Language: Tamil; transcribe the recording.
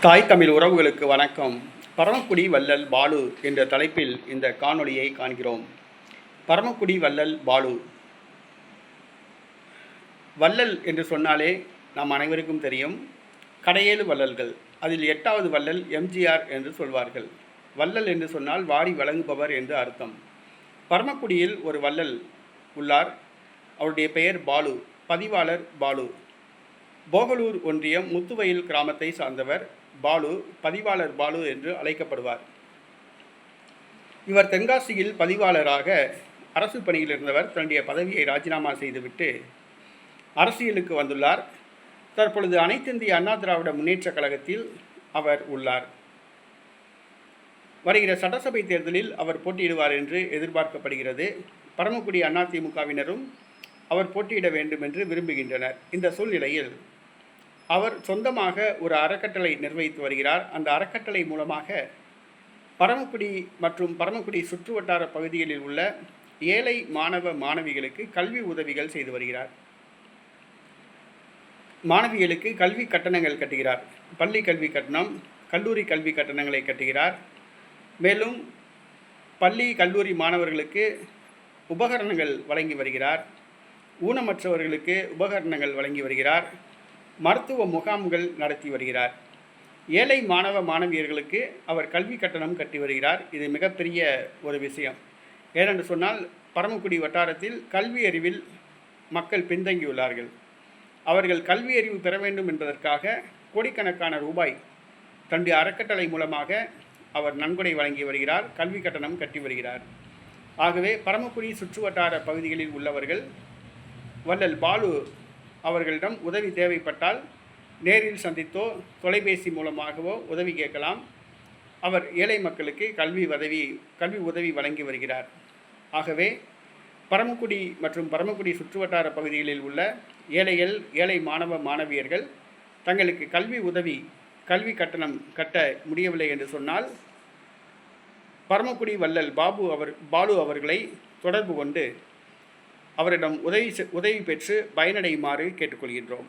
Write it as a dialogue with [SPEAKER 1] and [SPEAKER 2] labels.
[SPEAKER 1] தாய் தமிழ் உறவுகளுக்கு வணக்கம். பரமக்குடி வள்ளல் பாலு என்ற தலைப்பில் இந்த காணொளியை காண்கிறோம். பரமக்குடி வள்ளல் பாலு. வள்ளல் என்று சொன்னாலே நாம் அனைவருக்கும் தெரியும். கடையேழு வள்ளல்கள். அதில் எட்டாவது வள்ளல் எம்ஜிஆர் என்று சொல்வார்கள். வள்ளல் என்று சொன்னால் வாரி வழங்குபவர் என்று அர்த்தம். பரமக்குடியில் ஒரு வள்ளல் உள்ளார். அவருடைய பெயர் பாலு. பதிவாளர் பாலு. போகலூர் ஒன்றியம் முத்துவயல் கிராமத்தை சார்ந்தவர் பாலு பதிவாளர் பாலு என்று அழைக்கப்படுவார். இவர் தென்காசியில் பதிவாளராக அரசு பணியில் இருந்தவர் தன்னுடைய பதவியை ராஜினாமா செய்துவிட்டு அரசியலுக்கு வந்துள்ளார். தற்பொழுது அனைத்திந்திய அண்ணா திராவிட முன்னேற்றக் கழகத்தில் அவர் உள்ளார். வருகிற சட்டசபை தேர்தலில் அவர் போட்டியிடுவார் என்று எதிர்பார்க்கப்படுகிறது. பரமக்குடி அதிமுகவினரும் அவர் போட்டியிட வேண்டும் என்று விரும்புகின்றனர். இந்த சூழ்நிலையில் அவர் சொந்தமாக ஒரு அறக்கட்டளை நிர்வகித்து வருகிறார். அந்த அறக்கட்டளை மூலமாக பரமக்குடி மற்றும் பரமக்குடி சுற்றுவட்டார பகுதிகளில் உள்ள ஏழை மாணவ மாணவிகளுக்கு கல்வி உதவிகள் செய்து வருகிறார். மாணவிகளுக்கு கல்வி கட்டணங்கள் கட்டுகிறார். பள்ளி கல்வி கட்டணம் கல்லூரி கல்வி கட்டணங்களை கட்டுகிறார். மேலும் பள்ளி கல்லூரி மாணவர்களுக்கு உபகரணங்கள் வழங்கி வருகிறார். ஊனமற்றவர்களுக்கு உபகரணங்கள் வழங்கி வருகிறார். மருத்துவ முகாம்கள் நடத்தி வருகிறார். ஏழை மாணவ மாணவியர்களுக்கு அவர் கல்வி கட்டணம் கட்டி வருகிறார். இது மிகப்பெரிய ஒரு விஷயம். ஏனென்று சொன்னால் பரமக்குடி வட்டாரத்தில் கல்வி அறிவில் மக்கள் பின்தங்கியுள்ளார்கள். அவர்கள் கல்வி அறிவு பெற வேண்டும் என்பதற்காக கோடிக்கணக்கான ரூபாய் தன்னுடைய அறக்கட்டளை மூலமாக அவர் நன்கொடை வழங்கி வருகிறார் கல்வி கட்டணம் கட்டி வருகிறார். ஆகவே பரமக்குடி சுற்றுவட்டார பகுதிகளில் உள்ளவர்கள் வள்ளல் பாலு அவர்களிடம் உதவி தேவைப்பட்டால் நேரில் சந்தித்தோ தொலைபேசி மூலமாகவோ உதவி கேட்கலாம். அவர் ஏழை மக்களுக்கு கல்வி உதவி கல்வி உதவி வழங்கி வருகிறார். ஆகவே பரமக்குடி மற்றும் பரமக்குடி சுற்றுவட்டார பகுதிகளில் உள்ள ஏழைகள் ஏழை மாணவ மாணவியர்கள் தங்களுக்கு கல்வி உதவி கல்வி கட்டணம் கட்ட முடியவில்லை என்று சொன்னால் பரமக்குடி வள்ளல் பாபு அவர் பாலு அவர்களை தொடர்பு கொண்டு அவரிடம் உதவி செ- உதவி பெற்று பயனடையுமாறு கேட்டுக்கொள்கின்றோம்.